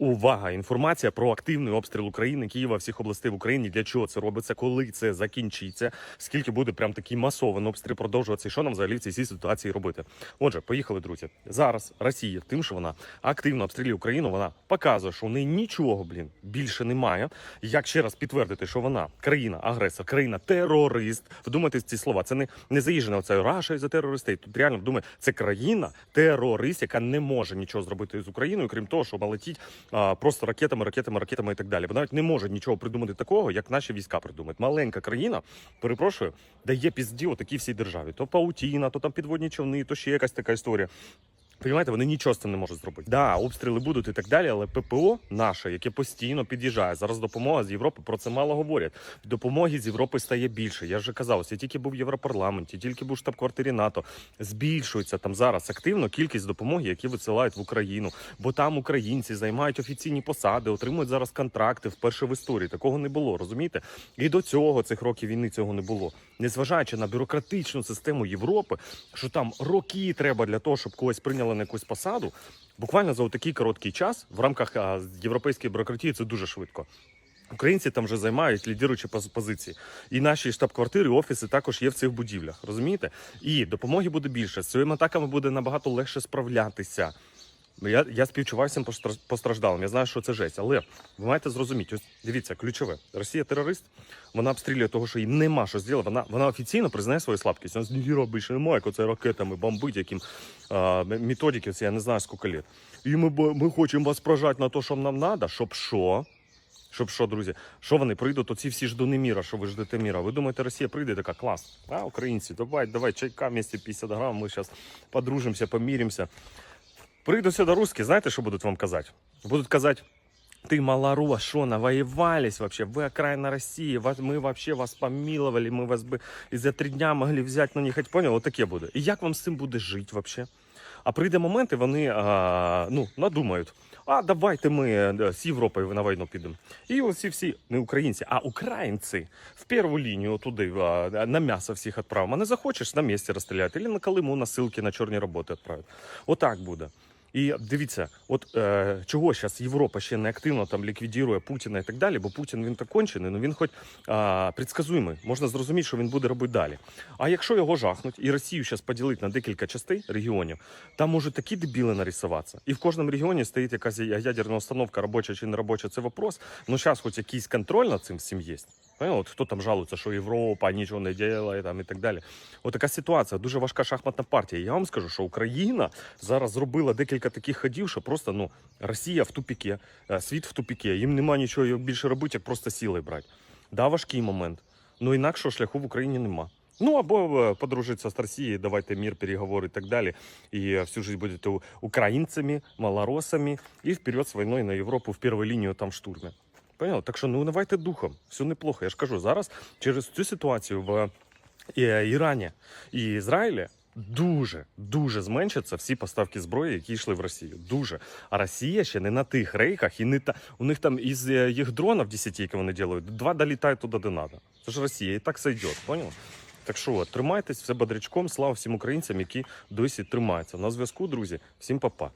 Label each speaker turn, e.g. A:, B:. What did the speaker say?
A: Увага! Інформація про активний обстріл України, Києва, всіх областей в Україні. Для чого це робиться? Коли це закінчиться? Скільки буде прям такий масований обстріл продовжуватися? Що нам взагалі в цій ситуації робити? Отже, поїхали, друзі. Зараз Росія, тим, що вона активно обстрілює Україну, вона показує, що в неї нічого, блін, більше немає. Як ще раз підтвердити, що вона країна агресор, країна терорист. Вдумайтесь ці слова. Це не, не заїжджена оця Раша за терористей. Тут реально вдумай, це країна терорист, яка не може нічого зробити з Україною, крім того, що вона просто ракетами, ракетами, ракетами і так далі. Бо навіть не може нічого придумати такого, як наші війська придумають. Маленька країна, перепрошую, дає пізді отакій всій державі. То паутіна, то там підводні човни, то ще якась така історія. Понімаєте, вони нічого з цим не можуть зробити. Да, обстріли будуть і так далі, але ППО наше, яке постійно під'їжджає. Зараз допомога з Європи про це мало говорять. Допомоги з Європи стає більше. Я вже казав, я тільки був в Європарламенті, тільки був в штаб-квартирі НАТО. Збільшується там зараз активно кількість допомоги, які висилають в Україну. Бо там українці займають офіційні посади, отримують зараз контракти вперше в історії. Такого не було, розумієте? І до цього цих років війни цього не було. Незважаючи на бюрократичну систему Європи, що там роки треба для того, щоб когось прийняли на якусь посаду. Буквально за такий короткий час в рамках європейської бюрократії це дуже швидко. Українці там вже займають лідируючі поз- позиції. І наші штаб-квартири, офіси також є в цих будівлях. Розумієте? І допомоги буде більше. З цими атаками буде набагато легше справлятися. Я, я співчуваю всім постраждалим. Я знаю, що це жесть. Але ви маєте зрозуміти, ось дивіться, ключове. Росія терорист, вона обстрілює того, що їй нема що зробити. Вона, вона офіційно признає свою слабкість. Вона ніхіра більше немає, оце ракетами бомбить, яким а, методики, це я не знаю скільки літ. І ми, ми хочемо вас прожати на те, що нам треба, щоб що? Щоб що, друзі, що вони прийдуть, оці всі ждуни міра, що ви ждете міра. Ви думаєте, Росія прийде така клас. А, українці, давай, давай, чайка вместе 50 грам, ми зараз подружимося, поміримося. Прийдуть сюди русські, знаєте, що будуть вам казати? Будуть казати, ты малорос, что навоевались вообще, вы окраина России, вас, мы вообще вас помиловали, мы вас бы и за три дня могли взять, ну не хоть понял, от таке буде. І як вам з цим буде жити вообще? А прийде момент, і вони а, ну, надумають, а давайте ми е, з Європою на війну підемо. І оці всі, не українці, а українці в першу лінію туди а, на м'ясо всіх відправимо. А не захочеш, на місці розстріляти, або на Колиму на ссылки на чорні роботи відправити. Отак буде. І дивіться, от е, чого зараз Європа ще не активно там ліквідує Путіна і так далі, бо Путін він так кончений, ну він хоч а, предсказуємий, можна зрозуміти, що він буде робити далі. А якщо його жахнуть і Росію зараз поділити на декілька частей регіонів, там можуть такі дебіли нарисуватися. І в кожному регіоні стоїть якась ядерна установка, робоча чи не робоча, це вопрос. Ну зараз хоч якийсь контроль над цим всім є. Понял? От хто там жалується, що Європа нічого не робить там і так далі. От така ситуація, дуже важка шахматна партія. Я вам скажу, що Україна зараз зробила декілька таких ходів, що просто ну Росія в тупіке, е, світ в тупіке. Їм нема нічого більше робити, як просто сілою брати. Да, важкий момент. Ну інакшого шляху в Україні нема. Ну або е, подружитися з Росією, давайте мір, переговори і так далі. І е, всю життя будете українцями, малоросами і вперед з війною на Європу в першу лінію там штурмі. Понял? Так що ну давайте духом, все неплохо. Я ж кажу, зараз через цю ситуацію в е, Ірані і Ізраїлі дуже дуже зменшаться всі поставки зброї, які йшли в Росію. Дуже. А Росія ще не на тих рейках, і не та у них там із е, їх дронів 10, які вони роблять, два долітають туди, де треба. Це ж Росія, і так сойде, понял? Так що тримайтесь, все бодрячком. Слава всім українцям, які досі тримаються. На зв'язку, друзі. Всім па-па.